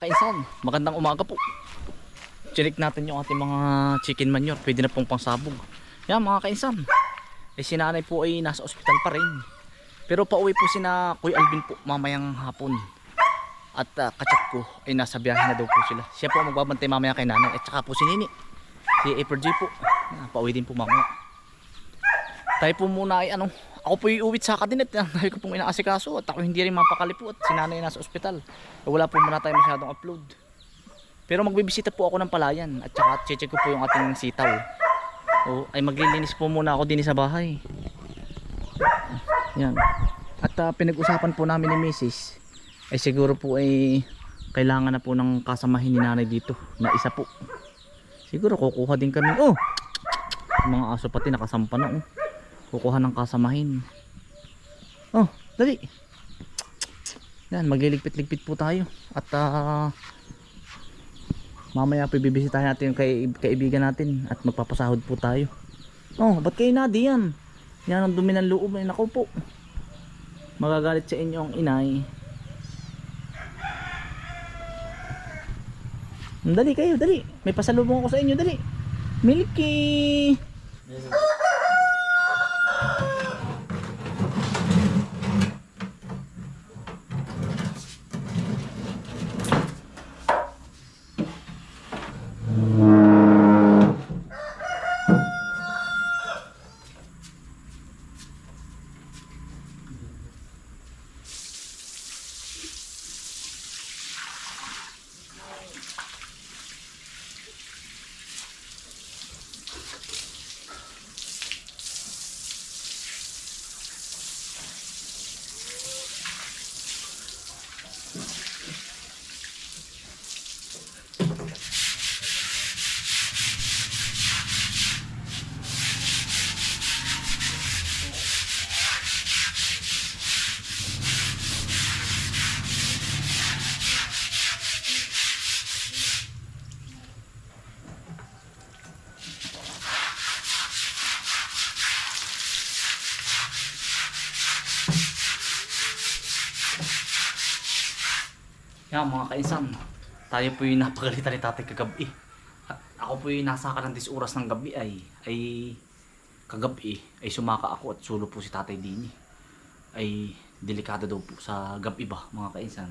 Kaisan, magandang umaga po. Chinik natin yung ating mga chicken manure. Pwede na pong pangsabog. Yan mga kaisan. Eh si nanay po ay nasa ospital pa rin. Pero pauwi po si na Kuya Alvin po mamayang hapon. At uh, kachat ko ay nasa biyahe na daw po sila. Siya po ang magbabantay mamaya kay nanay. At saka po si Nini. Si April G po. Yan, pauwi din po mamaya. Tayo po muna ay ano. Ako po iuwit sa kadinet. Dahil ko pong inaasikaso. At ako hindi rin mapakali po. At si nanay ay nasa ospital. Eh, wala po muna tayo masyadong upload. Pero magbibisita po ako ng palayan at saka check ko po yung ating sitaw. O ay maglilinis po muna ako din sa bahay. Yan. At ah, pinag-usapan po namin ni Mrs. ay siguro po ay kailangan na po ng kasamahin ni nanay dito na isa po. Siguro kukuha din kami. Oh! Mga aso pati nakasampa na oh. Kukuha ng kasamahin. Oh, dali. Yan, magliligpit-ligpit po tayo. At ah, mamaya po bibisitahin natin yung kaibigan natin at magpapasahod po tayo. Oh, ba't kayo nadi yan? Yan ang dumi ng loob. Ay, naku po. Magagalit sa inyo ang inay. Dali kayo, dali. May pasalubong ako sa inyo, dali. Milky! Yan mga kainsan, tayo po yung napagalitan ni tatay kagabi. At ako po yung nasa ka ng 10 oras ng gabi ay, ay kagabi ay sumaka ako at sulo po si tatay Dini. Ay delikado daw po sa gabi ba mga kainsan.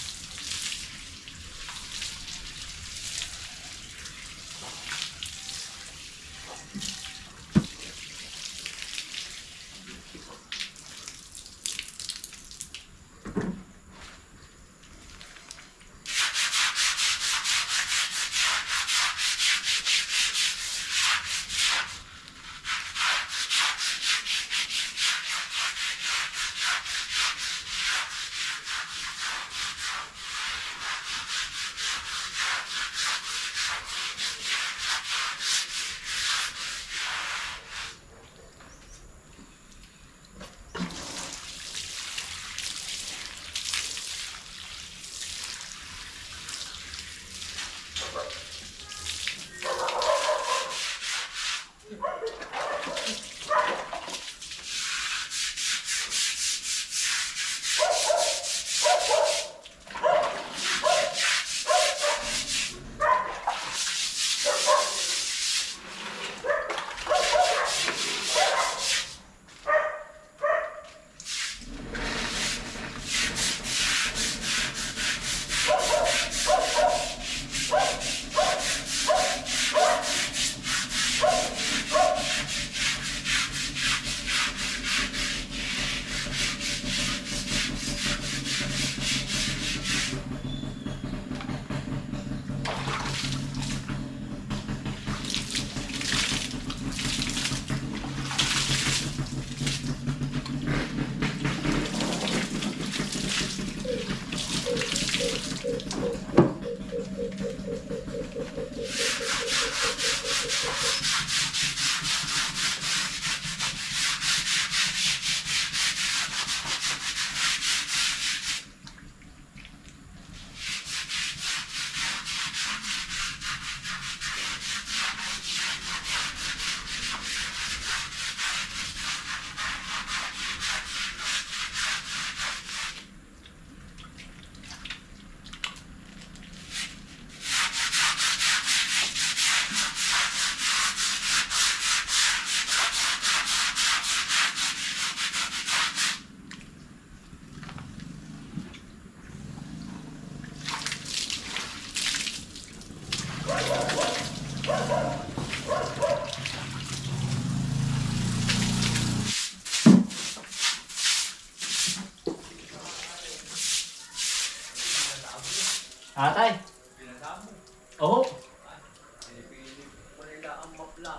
Yan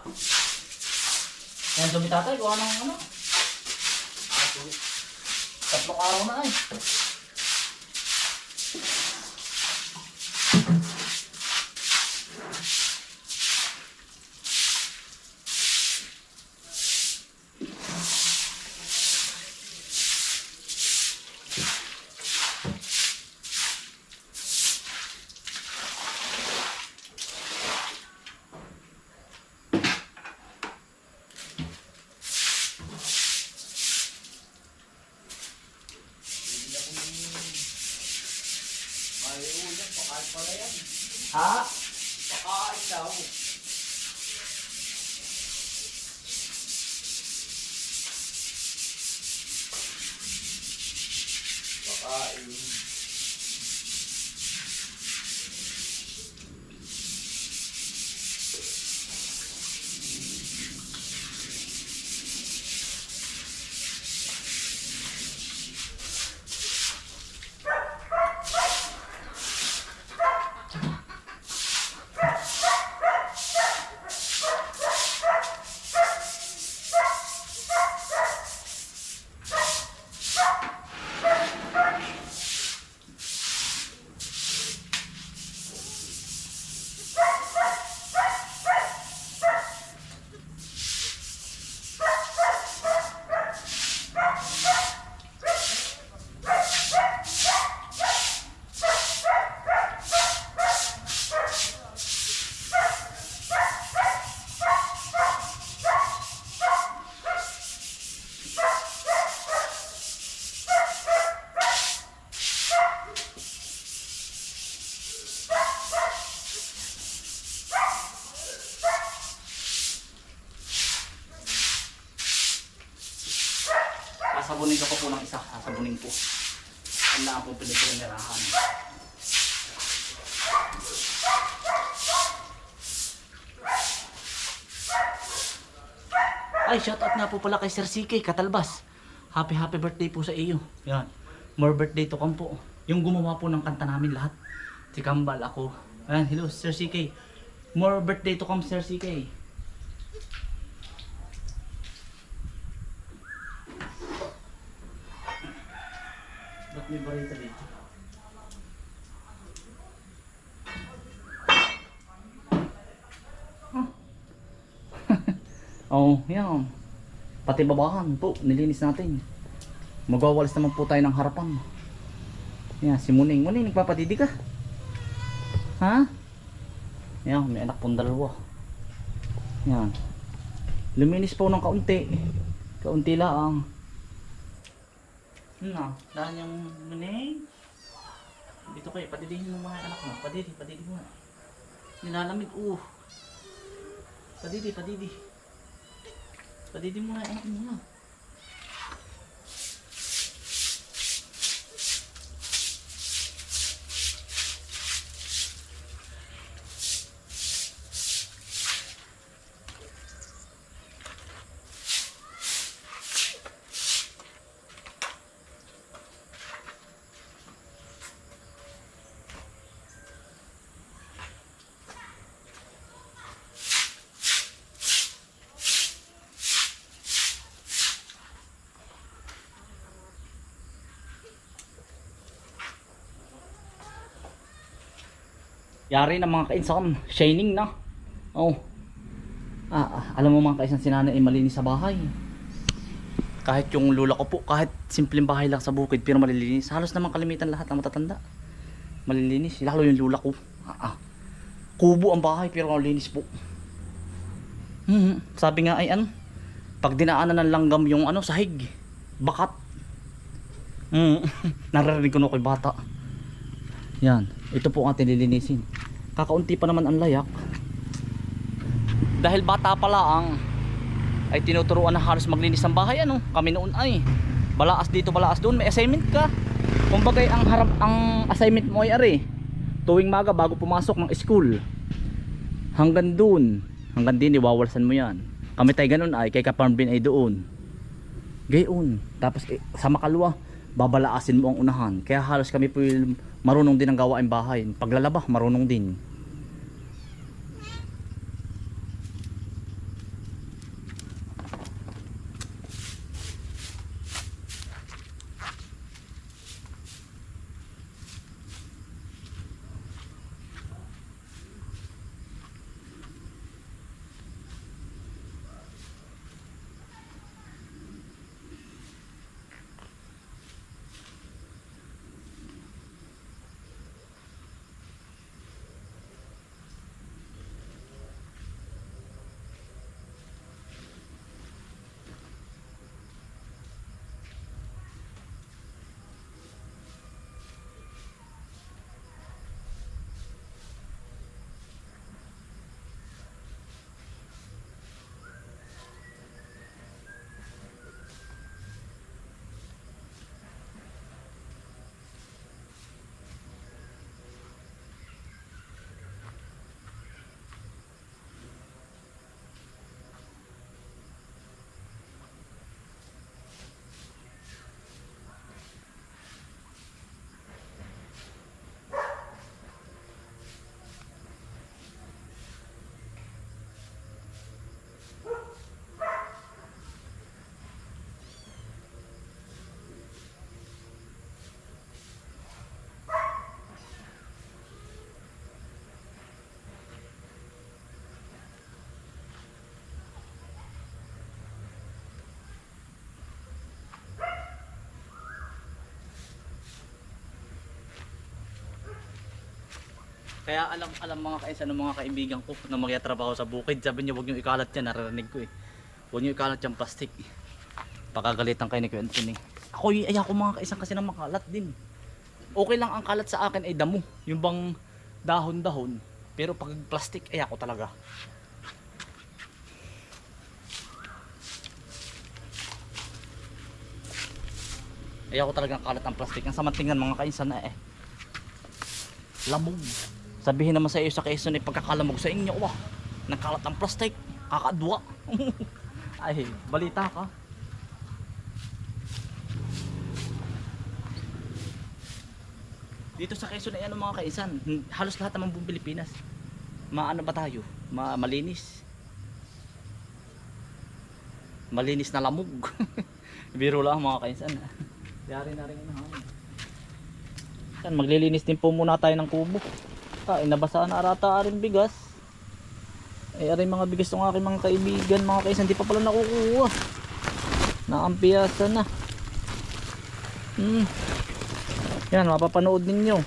dumi tatay, gawa ng ano? Tatlong araw na ay. Sasabunin ko pa po ng isa. Sasabunin ko. Ang na po pinipinirahan. Ay, shout out nga po pala kay Sir CK Katalbas. Happy happy birthday po sa iyo. Yan. More birthday to come po. Yung gumawa po ng kanta namin lahat. Si Kambal ako. Ayan, hello Sir CK. More birthday to come Sir CK. May barita dito? Oh, yan. Pati babahan po, nilinis natin. Magwawalis naman po tayo ng harapan. Yan, si Muning. Muning, nagpapatidi ka? Ha? Yan, may anak pong dalawa. Yan. Luminis po ng kaunti. Kaunti lang. No, dahil yung Muning. Dito kayo, padidihin mo mga anak mo. Padidi, padidi mo. Nilalamig, uh. Padidi, padidi. Padidi mo nga anak mo na. Yari na mga kainsan, shining na. Oh. Ah, ah, alam mo mga kaisan si ay malinis sa bahay. Kahit yung lula ko po, kahit simpleng bahay lang sa bukid pero malilinis. Halos naman kalimitan lahat ng matatanda. Malilinis, lalo yung lula ko. Ah, ah. Kubo ang bahay pero malinis po. Hmm, sabi nga ay ano, pag dinaanan ng langgam yung ano, sahig, bakat. Hmm, naririnig ko na ko'y bata. Yan, ito po ang ating. Kakaunti pa naman ang layak. Dahil bata pala ang ay tinuturuan na halos maglinis ng bahay ano. Kami noon ay balaas dito, balaas doon, may assignment ka. Kumbaga ang harap ang assignment mo ay ari. Tuwing maga bago pumasok ng school. Hanggang doon, hanggang din iwawalsan mo 'yan. Kami tayo ganun ay kay Kaparmbin ay doon. Gayon. Tapos eh, sa makalwa, babalaasin mo ang unahan. Kaya halos kami po yung marunong din ang gawain bahay. Paglalaba, marunong din. Kaya alam alam mga kainsan ng mga kaibigan ko na magyatrabaho sa bukid. Sabi niya huwag niyo ikalat yan, naririnig ko eh. Huwag niyo ikalat yung plastic. Pakagalitan kayo ni Kuya Anthony. Ako ay ako mga kaisan kasi na makalat din. Okay lang ang kalat sa akin ay damo. Yung bang dahon-dahon. Pero pag plastic ay ako talaga. Ay ako talagang kalat ang plastic. Ang samantingan mga kainsan na eh. Lamog. Sabihin naman sa iyo sa Quezon ay pagkakalamog sa inyo. Wah, nagkalat ang plastic. Kakadwa. ay, balita ka. Dito sa Quezon ay ano mga kaisan, halos lahat naman buong Pilipinas. Maano ba tayo? Ma malinis. Malinis na lamog. Biro lang mga kaisan. Yari na rin ano. Yan, maglilinis din po muna tayo ng kubo. Ah, inabasa na arata rin bigas. Ay, aray mga bigas ng aking mga kaibigan, mga kaisan, di pa pala nakukuha. Naampiyasa na. Hmm. Yan, mapapanood ninyo.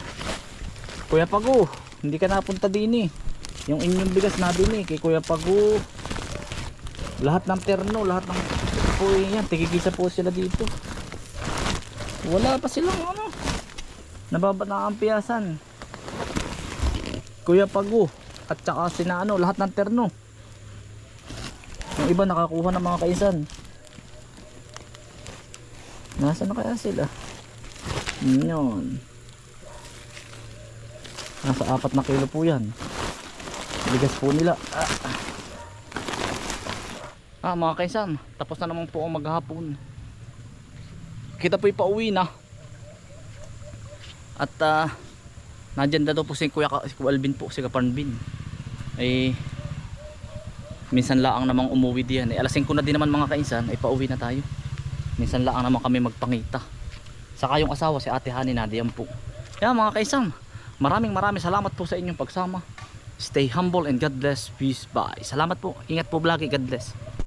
Kuya Pago, hindi ka napunta din eh. Yung inyong bigas na din eh, kay Kuya Pago. Lahat ng terno, lahat ng po eh, yan, tigigisa po sila dito. Wala pa silang ano. Nababat na. Kuya Pago at saka sina ano, lahat ng terno. Yung iba nakakuha ng mga kaisan. Nasaan na kaya sila? Yun. Nasa apat na kilo po yan. Bigas po nila. Ah, ah mga kaisan, tapos na naman po ang maghapon. Kita po pauwi na. At ah, nandyan na daw po si Kuya, si Kuya Alvin po, si Kaparnbin. Eh, minsan laang namang umuwi diyan. Eh, alas 5 na din naman mga kainsan, ay pauwi na tayo. Minsan laang naman kami magpangita. Saka yung asawa si Ate Hani na diyan po. Kaya mga kaisam, maraming maraming salamat po sa inyong pagsama. Stay humble and God bless. Peace. Bye. Salamat po. Ingat po lagi. God bless.